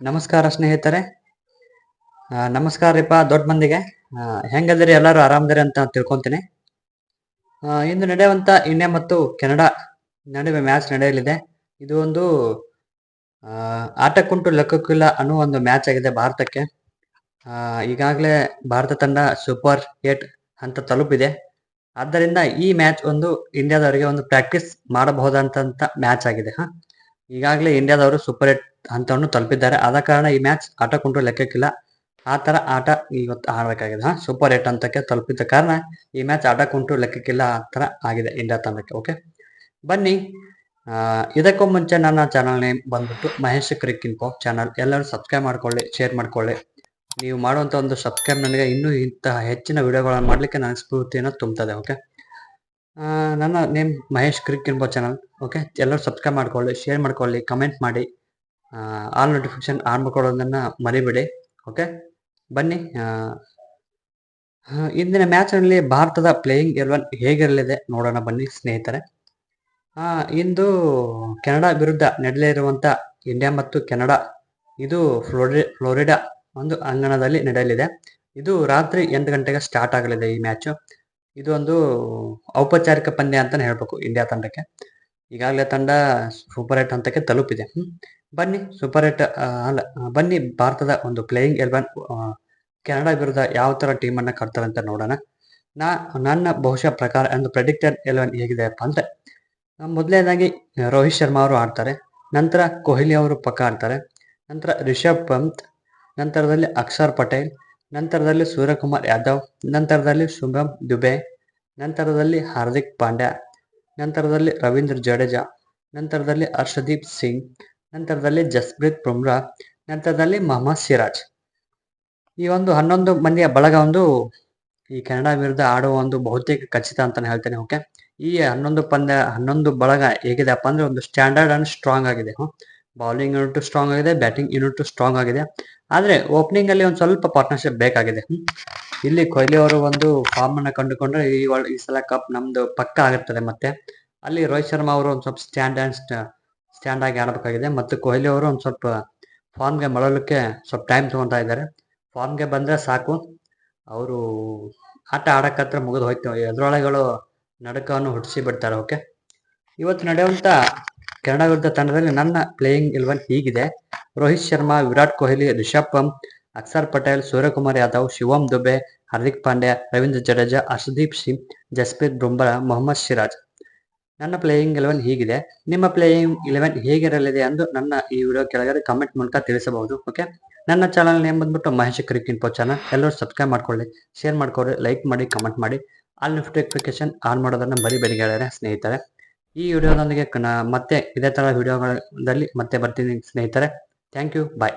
ನಮಸ್ಕಾರ ಸ್ನೇಹಿತರೆ. ನಮಸ್ಕಾರ ರೀಪ ದೊಡ್ಡ ಮಂದಿಗೆ. ಹೆಂಗದಿರಿ ಎಲ್ಲರೂ ಆರಾಮದಿರಿ ಅಂತ ತಿಳ್ಕೊಂತೀನಿ. ಇಂದು ನಡೆಯುವಂತ ಇಂಡಿಯಾ ಮತ್ತು ಕೆನಡಾ ನಡುವೆ ಮ್ಯಾಚ್ ನಡೆಯಲಿದೆ. ಇದು ಒಂದು ಆಟಕ್ಕುಂಟು ಲೆಕ್ಕಕ್ಕಿಲ್ಲ ಅನ್ನೋ ಒಂದು ಮ್ಯಾಚ್ ಆಗಿದೆ ಭಾರತಕ್ಕೆ. ಈಗಾಗಲೇ ಭಾರತ ತಂಡ ಸೂಪರ್ ಏಟ್ ಅಂತ ತಲುಪಿದೆ. ಆದ್ದರಿಂದ ಈ ಮ್ಯಾಚ್ ಒಂದು ಇಂಡಿಯಾದವರಿಗೆ ಒಂದು ಪ್ರಾಕ್ಟೀಸ್ ಮಾಡಬಹುದಂತ ಮ್ಯಾಚ್ ಆಗಿದೆ. ಹಾ ಈಗಾಗಲೇ ಇಂಡಿಯಾದವರು ಸೂಪರ್ ಏಟ್ ಹಂತವನ್ನು ತಲುಪಿದ್ದಾರೆ. ಆದ ಕಾರಣ ಈ ಮ್ಯಾಚ್ ಆಟ ಕೊಂಡ್ರೆ ಲೆಕ್ಕಕ್ಕಿಲ್ಲ. ಆ ತರ ಆಟ ಇವತ್ತು ಆಡಬೇಕಾಗಿದೆ. ಹಾ ಸೂಪರ್ ಏಟ್ ಹಂತಕ್ಕೆ ತಲುಪಿದ ಕಾರಣ ಈ ಮ್ಯಾಚ್ ಆಟ ಕೊಂಡ್ರು ಲೆಕ್ಕಕ್ಕಿಲ್ಲ ಆ ತರ ಆಗಿದೆ ಇಂಡಿಯಾ ತಂಡಕ್ಕೆ ಓಕೆ ಬನ್ನಿ ಇದಕ್ಕೂ ಮುಂಚೆ ನನ್ನ ಚಾನಲ್ ನೇಮ್ ಬಂದ್ಬಿಟ್ಟು ಮಹೇಶ್ ಕ್ರಿಕ್ ಇನ್ಫೋ ಚಾನಲ್ ಎಲ್ಲರೂ ಸಬ್ಸ್ಕ್ರೈಬ್ ಮಾಡ್ಕೊಳ್ಳಿ ಶೇರ್ ಮಾಡ್ಕೊಳ್ಳಿ. ನೀವು ಮಾಡುವಂತ ಒಂದು ಸಬ್ಸ್ಕ್ರೈಬ್ ನನಗೆ ಇನ್ನೂ ಇಂತಹ ಹೆಚ್ಚಿನ ವಿಡಿಯೋಗಳನ್ನು ಮಾಡಲಿಕ್ಕೆ ನನಗೆ ಸ್ಫೂರ್ತಿಯನ್ನು ತುಂಬುತ್ತದೆ ಓಕೆ ನನ್ನ name Mahesh cric info channel okay ಎಲ್ಲರೂ ಸಬ್ಸ್ಕ್ರೈಬ್ ಮಾಡ್ಕೊಳ್ಳಿ ಶೇರ್ ಮಾಡ್ಕೊಳ್ಳಿ ಕಮೆಂಟ್ ಮಾಡಿ. ಆಲ್ ನೋಟಿಫಿಕೇಶನ್ ಆನ್ ಮಾಡ್ಕೊಳ್ಳೋದನ್ನು ಮರಿಬೇಡಿ. ಓಕೆ ಬನ್ನಿ ಇಂದಿನ ಮ್ಯಾಚ್ನಲ್ಲಿ ಭಾರತದ ಪ್ಲೇಯಿಂಗ್ ಎಲೆವನ್ ಹೇಗಿರಲಿದೆ ನೋಡೋಣ ಬನ್ನಿ ಸ್ನೇಹಿತರೆ. ಇಂದು ಕೆನಡಾ ವಿರುದ್ಧ ನಡೆಯಲಿರುವಂತ ಇಂಡಿಯಾ ಮತ್ತು ಕೆನಡಾ, ಇದು ಫ್ಲೋರಿ ಫ್ಲೋರಿಡಾ ಒಂದು ಅಂಗಣದಲ್ಲಿ ನಡೆಯಲಿದೆ. ಇದು ರಾತ್ರಿ ಎಂಟು ಗಂಟೆಗೆ ಸ್ಟಾರ್ಟ್ ಆಗಲಿದೆ ಈ ಮ್ಯಾಚ್ ಇದು ಒಂದು ಔಪಚಾರಿಕ ಪಂದ್ಯ ಅಂತ ಹೇಳ್ಬೇಕು ಇಂಡಿಯಾ ತಂಡಕ್ಕೆ. ಈಗಾಗಲೇ ತಂಡ ಸೂಪರ್ ಏಟ್ ಹಂತಕ್ಕೆ ತಲುಪಿದೆ. ಬನ್ನಿ ಸೂಪರ್ ಏಟ್ ಅಲ್ಲ ಬನ್ನಿ ಭಾರತದ ಒಂದು ಪ್ಲೇಯಿಂಗ್ ಎಲೆವೆನ್ ಕೆನಡಾ ವಿರುದ್ಧ ಯಾವ ತರ ಟೀಮ್ ಅನ್ನ ಕಟ್ತಾರೆ ಅಂತ ನೋಡೋಣ. ನಾ, ನನ್ನ ಬಹುಶಃ ಪ್ರಕಾರ ಒಂದು ಪ್ರೆಡಿಕ್ಟೆಡ್ ಎಲೆವೆನ್ ಹೇಗಿದೆಯಪ್ಪ ಅಂತ. ಮೊದಲನೇದಾಗಿ ರೋಹಿತ್ ಶರ್ಮಾ ಅವರು ಆಡ್ತಾರೆ. ನಂತರ ಕೊಹ್ಲಿ ಅವರು ಪಕ್ಕ ಆಡ್ತಾರೆ. ನಂತರ ರಿಷಬ್ ಪಂತ್, ನಂತರದಲ್ಲಿ ಅಕ್ಷರ್ ಪಟೇಲ್, ನಂತರದಲ್ಲಿ ಸೂರ್ಯಕುಮಾರ್ ಯಾದವ್, ನಂತರದಲ್ಲಿ ಶುಭಮ್ ದುಬೆ ನಂತರದಲ್ಲಿ ಹಾರ್ದಿಕ್ ಪಾಂಡ್ಯ, ನಂತರದಲ್ಲಿ ರವೀಂದ್ರ ಜಡೇಜಾ, ನಂತರದಲ್ಲಿ ಹರ್ಷದೀಪ್ ಸಿಂಗ್, ನಂತರದಲ್ಲಿ ಜಸ್ಪ್ರೀತ್ ಬುಮ್ರಾ, ನಂತರದಲ್ಲಿ ಮೊಹಮ್ಮದ್ ಸಿರಾಜ್. ಈ ಒಂದು ಹನ್ನೊಂದು ಮಂದಿಯ ಬಳಗ ಒಂದು ಈ ಕೆನಡಾ ವಿರುದ್ಧ ಆಡುವ ಒಂದು ಬಹುತೇಕ ಖಚಿತ ಅಂತಾನೆ ಹೇಳ್ತೇನೆ, ಓಕೆ? ಈ ಹನ್ನೊಂದು ಪಂದ್ಯ, ಹನ್ನೊಂದು ಬಳಗ ಹೇಗಿದೆಪ್ಪ ಅಂದ್ರೆ ಒಂದು ಸ್ಟ್ಯಾಂಡರ್ಡ್ ಅಂಡ್ ಸ್ಟ್ರಾಂಗ್ ಆಗಿದೆ. ಬೌಲಿಂಗ್ ಯೂನಿಟ್ ಸ್ಟ್ರಾಂಗ್ ಆಗಿದೆ, ಬ್ಯಾಟಿಂಗ್ ಯೂನಿಟ್ ಸ್ಟ್ರಾಂಗ್ ಆಗಿದೆ. ಆದ್ರೆ ಓಪನಿಂಗ್ ಅಲ್ಲಿ ಒಂದು ಸ್ವಲ್ಪ ಪಾರ್ಟ್ನರ್ಶಿಪ್ ಬೇಕಾಗಿದೆ. ಇಲ್ಲಿ ಕೊಹ್ಲಿ ಅವರು ಒಂದು ಫಾರ್ಮ್ ಅನ್ನ ಕಂಡುಕೊಂಡ್ರೆ ಈ ಈ ಸಲ ಕಪ್ ನಮ್ದು ಪಕ್ಕ ಆಗುತ್ತದೆ ಮತ್ತೆ. ಅಲ್ಲಿ ರೋಹಿತ್ ಶರ್ಮಾ ಅವರು ಒಂದು ಸ್ವಲ್ಪ ಸ್ಟ್ಯಾಂಡ್ ಅಂಡ್ ಸ್ಟ್ಯಾಂಡ್ ಆಗಿ ಆಡಬೇಕಾಗಿದೆ ಮತ್ತು ಕೊಹ್ಲಿ ಅವರು ಒಂದು ಸ್ವಲ್ಪ ಫಾರ್ಮ್ಗೆ ಮಳಲಿಕ್ಕೆ ಸ್ವಲ್ಪ ಟೈಮ್ ತಗೊಂತಾ ಇದ್ದಾರೆ. ಫಾರ್ಮ್ಗೆ ಬಂದ್ರೆ ಸಾಕು. ಅವರು ಆಟ ಆಡಕ್ಕತ್ರ ಮುಗಿದು ಹೋಯ್ತು. ಎದುರಾಳಿಗಳು ನಡಕವನ್ನು ಹುಟ್ಟಿಸಿ ಬಿಡ್ತಾರೆ ಓಕೆ ಇವತ್ತು ನಡೆಯುವಂತ ಕೆನಡಾ ವಿರುದ್ಧ ತಂಡದಲ್ಲಿ ನನ್ನ ಪ್ಲೇಯಿಂಗ್ ಇಲೆವನ್ ಹೀಗಿದೆ. ರೋಹಿತ್ ಶರ್ಮಾ, ವಿರಾಟ್ ಕೊಹ್ಲಿ, ರಿಷಬ್ ಪಂತ್ ಅಕ್ಷರ್ ಪಟೇಲ್ ಸೂರ್ಯಕುಮಾರ್ ಯಾದವ್ ಶಿವಂ ದುಬೆ ಹಾರ್ದಿಕ್ ಪಾಂಡ್ಯ ರವೀಂದ್ರ ಜಡೇಜಾ ಅರ್ಷದೀಪ್ ಸಿಂಗ್ ಜಸ್ಪ್ರೀತ್ ಬುಮ್ರಾ ಮೊಹಮ್ಮದ್ ಸಿರಾಜ್ ನನ್ನ ಪ್ಲೇಯಿಂಗ್ ಇಲೆವೆನ್ ಹೀಗಿದೆ. ನಿಮ್ಮ ಪ್ಲೇಯಿಂಗ್ ಇಲೆವೆನ್ ಹೇಗಿರಲಿದೆ ಎಂದು ನನ್ನ ಈ ವಿಡಿಯೋ ಕೆಳಗಡೆ ಕಮೆಂಟ್ ಮೂಲಕ ತಿಳಿಸಬಹುದು ಓಕೆ ನನ್ನ ಚಾನಲ್ ನೇಮ್ ಬಂದ್ಬಿಟ್ಟು ಮಹೇಶ್ ಕ್ರಿಕ್ ಇನ್ಫೋ ಚಾನಲ್ ಎಲ್ಲರೂ ಸಬ್ಸ್ಕ್ರೈಬ್ ಮಾಡ್ಕೊಳ್ಳಿ ಶೇರ್ ಮಾಡ್ಕೊಳ್ಳಿ ಲೈಕ್ ಮಾಡಿ ಕಮೆಂಟ್ ಮಾಡಿ. ಆಲ್ ನೋಟಿಫಿಕೇಶನ್ ಆನ್ ಮಾಡೋದನ್ನ ಬರಿ ಬೆಳಿಗ್ಗೆ ಸ್ನೇಹಿತರೆ. ಈ ವಿಡಿಯೋದೊಂದಿಗೆ ಮತ್ತೆ ಇದೇ ತರ ವಿಡಿಯೋಗಳಲ್ಲಿ ಮತ್ತೆ ಬರ್ತೀನಿ ಸ್ನೇಹಿತರೆ. Thank you bye